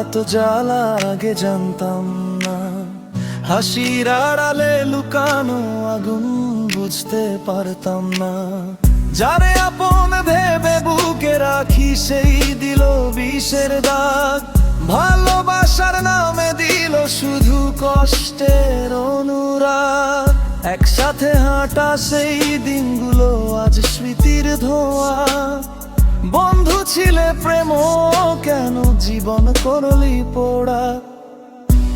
এত জ্বালা, আগে জানতাম না। হাসির আড়ালে লুকানো আগুন বুঝতে পারতাম না। যারে আপন ভেবে বুকে রাখি, সেই দিল বিষের দাগ। ভালোবাসার নামে দিল শুধু কষ্টের অনুরাগ। একসাথে হাঁটা সেই দিনগুলো, আজ স্মৃতির ধোয়া। বন্ধু ছিলে প্রেম, কেন জীবন করলি পোড়া?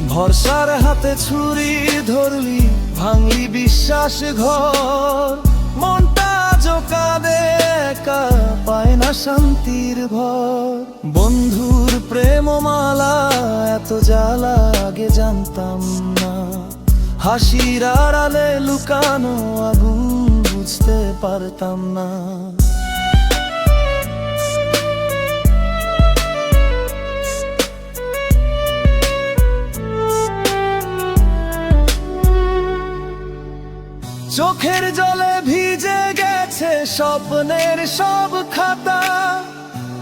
ভরসার হাতে ছুরি ধরলি, ভাঙলি বিশ্বাস ঘর। মনটা জোকাদে একা পায় না শান্তির ভর। বন্ধুর প্রেম মালা এত জ্বালা আগে জানতাম না। হাসির আড়ালে লুকানো আগুন বুঝতে পারতাম না। চোখের জলে ভিজে গেছে স্বপ্নের সব খাতা।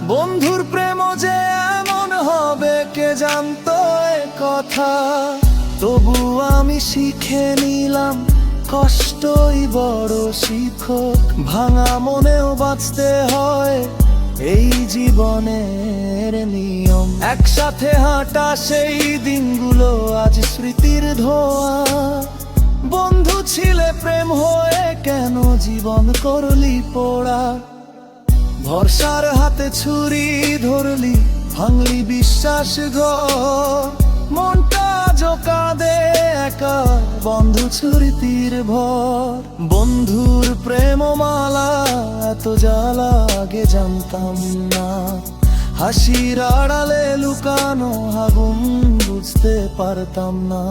বন্ধুর প্রেম যে এমন হবে, কে জানতো কথা? তবু আমি শিখে নিলাম, কষ্টই বড় শিক্ষক। ভাঙা মনেও বাঁচতে হয় এই জীবনের নিয়ম। একসাথে হাঁটা সেই দিনগুলো, আজ স্মৃতির ধোয়া। ছিলে প্রেম হয়ে কেন জীবন করলি পোড়া? ভরসার হাতে ছুরি ধরলি, ভাঙলি বিশ্বাস ঘর। মনটা জোকা দে একা, বন্ধু ছুরি তীর ভর। বন্ধুর প্রেম মালা এত জ্বালা, আগে জানতাম না। হাসির আড়ালে লুকানো আগুন, বুঝতে পারতাম না।